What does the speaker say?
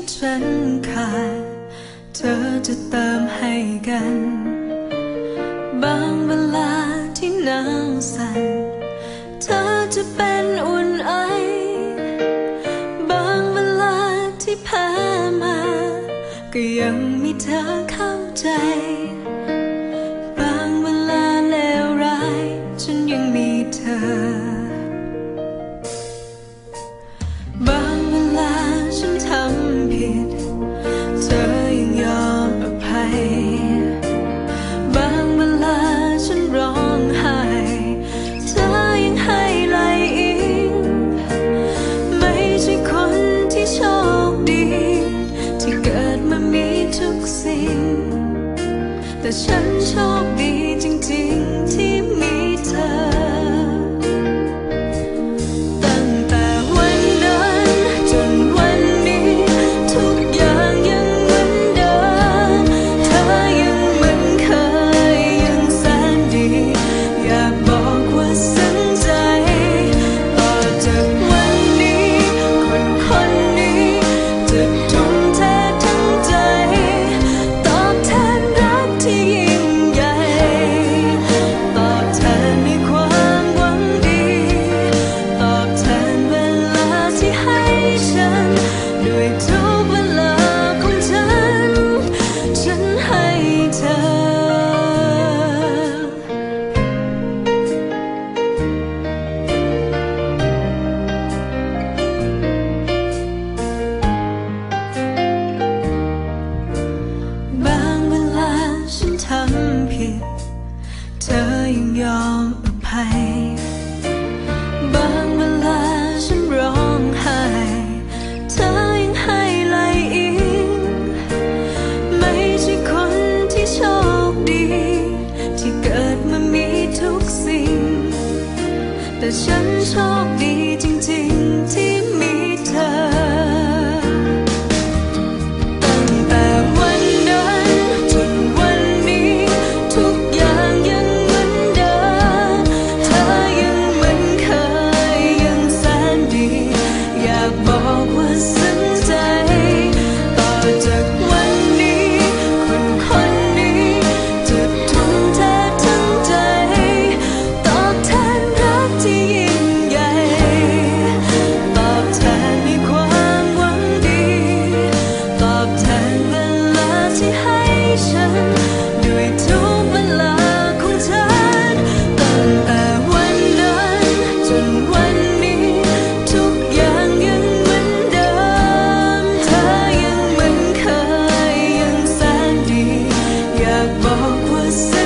ที่ฉันขาด เธอจะเติมให้กัน บางเวลาที่หนาวสั่น เธอจะเป็นอุ่นไอ บางเวลาที่แพ้มา ก็ยังมีเธอเข้าใจ บางเวลาเลวร้าย ฉันยังมีเธอ 的深仇已经轻轻的深处，你静静听。the.